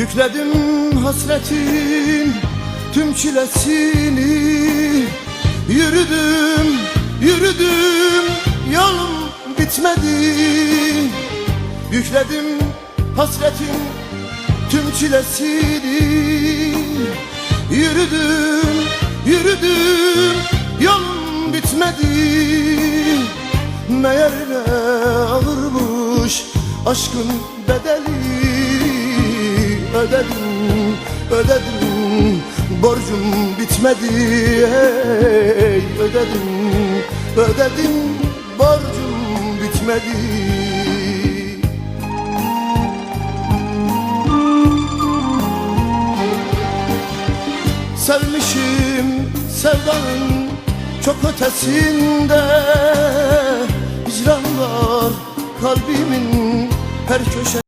Yükledim hasretin tüm çilesini. Yürüdüm, yürüdüm yolum bitmedi. Yükledim hasretin tüm çilesini. Yürüdüm, yürüdüm yolum bitmedi. Meğer ağırmış aşkın bedeli Ödedim, ödedim borcum bitmedi. Hey, Ödedim, ödedim borcum bitmedi. Sevmişim sevdanın çok ötesinde. Hicran var kalbimin her köşesinde